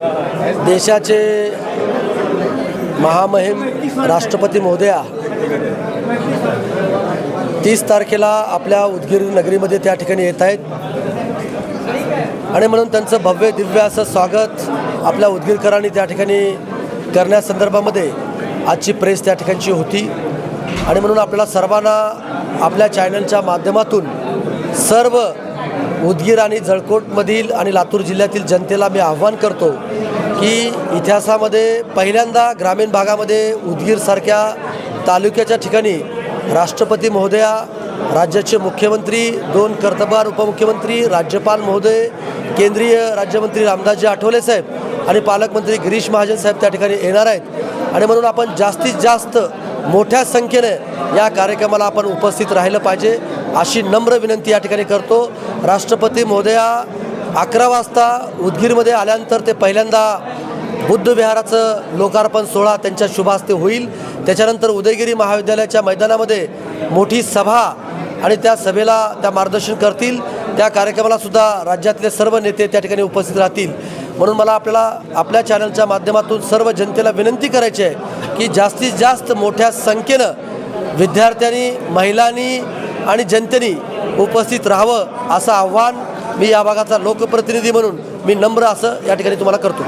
देशाचे महामहिम राष्ट्रपती महोदया तीस तारखेला आपल्या उदगीर नगरीमध्ये त्या ठिकाणी येत आहेत. आणि म्हणून त्यांचं भव्य दिव्य असं स्वागत आपल्या उदगीरकरांनी त्या ठिकाणी करण्यासंदर्भामध्ये आजची प्रेस त्या ठिकाणची होती. आणि म्हणून आपल्याला सर्वांना आपल्या चॅनलच्या माध्यमातून सर्व उदगीर आणि जळकोटमधील आणि लातूर जिल्ह्यातील जनतेला मी आव्हान करतो की इतिहासामध्ये पहिल्यांदा ग्रामीण भागामध्ये उदगीरसारख्या तालुक्याच्या ठिकाणी राष्ट्रपती महोदया राज्याचे मुख्यमंत्री दोन कर्तबार उपमुख्यमंत्री राज्यपाल महोदय केंद्रीय राज्यमंत्री रामदासजी आठवले साहेब आणि पालकमंत्री गिरीश महाजन साहेब त्या ठिकाणी येणार आहेत. आणि म्हणून आपण जास्तीत जास्त मोठ्या संख्येने या कार्यक्रमाला आपण उपस्थित राहिलं पाहिजे. अशी नम्र विनंती या ठिकाणी करतो. राष्ट्रपती महोदया अकरा वाजता उदगीरमध्ये आल्यानंतर ते पहिल्यांदा बुद्ध विहाराचं लोकार्पण सोहळा त्यांच्या शुभास्ते होईल. त्याच्यानंतर उदयगिरी महाविद्यालयाच्या मैदानामध्ये मोठी सभा आणि त्या सभेला त्या मार्गदर्शन करतील. त्या कार्यक्रमाला सुद्धा राज्यातले सर्व नेते त्या ठिकाणी उपस्थित राहतील. म्हणून मला आपल्याला आपल्या चॅनलच्या माध्यमातून सर्व जनतेला विनंती करायची आहे की जास्तीत जास्त मोठ्या संख्येनं विद्यार्थ्यांनी महिलांनी आणि जनतेने उपस्थित राहावं असं आव्हान मी या भागाचा लोकप्रतिनिधी म्हणून मी नम्र असं या ठिकाणी तुम्हाला करतो.